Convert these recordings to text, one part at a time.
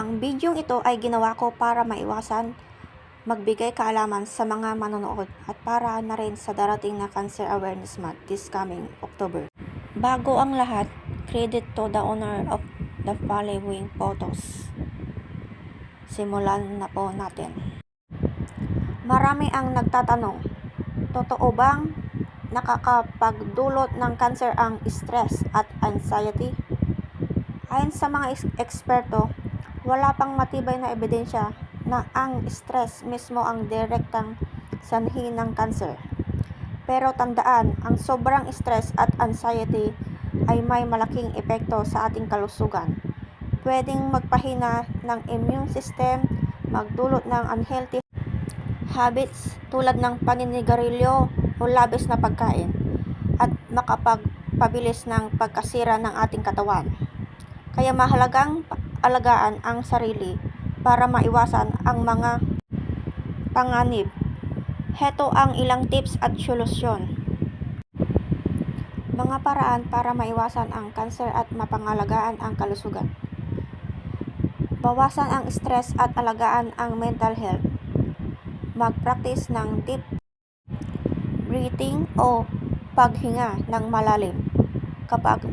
Ang bidyong ito ay ginawa ko para maiwasan magbigay kaalaman sa mga manonood at para na rin sa darating na Cancer Awareness Month this coming October. Bago ang lahat, credit to the owner of the following photos. Simulan na po natin. Marami ang nagtatanong, totoo bang nakakapagdulot ng cancer ang stress at anxiety? Ayon sa mga eksperto, wala pang matibay na ebidensya na ang stress mismo ang direktang sanhi ng cancer. Pero tandaan, ang sobrang stress at anxiety ay may malaking epekto sa ating kalusugan. Pwedeng magpahina ng immune system, magdulot ng unhealthy habits tulad ng paninigarilyo o labis na pagkain at makapagpabilis ng pagkasira ng ating katawan. Kaya mahalagang alagaan ang sarili para maiwasan ang mga panganib. Heto ang ilang tips at solusyon. Mga paraan para maiwasan ang cancer at mapangalagaan ang kalusugan. Bawasan ang stress at alagaan ang mental health. Mag-practice ng deep breathing o paghinga ng malalim kapag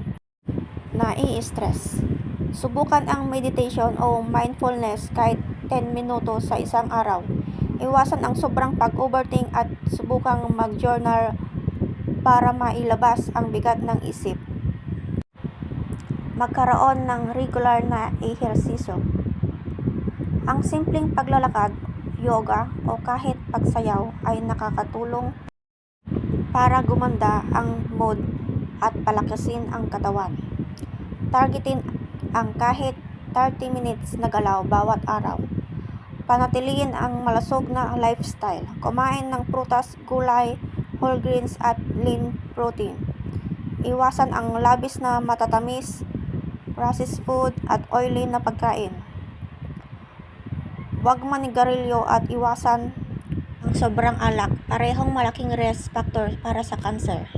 nai-stress. Subukan ang meditation o mindfulness kahit 10 minuto sa isang araw. Iwasan ang sobrang pag-overthink at subukang mag-journal para mailabas ang bigat ng isip. Magkaroon ng regular na ehersisyo. Ang simpleng paglalakad, yoga o kahit pagsayaw ay nakakatulong para gumanda ang mood at palakasin ang katawan. Targetin ang kahit 30 minutes na galaw bawat araw. Panatilihin ang malasog na lifestyle. Kumain ng prutas, gulay, whole grains at lean protein. Iwasan ang labis na matatamis, processed food at oily na pagkain. Huwag manigarilyo at iwasan ang sobrang alak. Parehong malaking risk factor para sa cancer.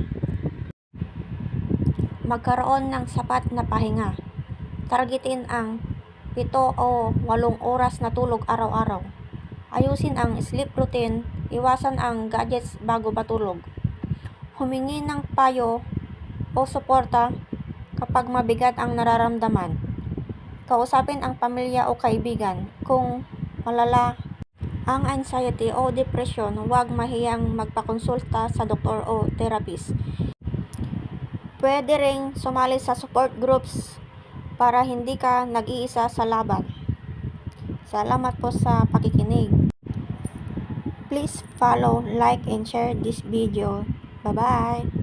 Magkaroon ng sapat na pahinga. Targetin ang 7 o 8 oras na tulog araw-araw. Ayusin ang sleep routine, iwasan ang gadgets bago matulog. Humingi ng payo o suporta kapag mabigat ang nararamdaman. Kausapin ang pamilya o kaibigan. Kung malala ang anxiety o depression, huwag mahiyang magpakonsulta sa doktor o therapist. Pwede ring sumali sa support groups para hindi ka nag-iisa sa laban. Salamat po sa pakikinig. Please follow, like, and share this video. Bye-bye!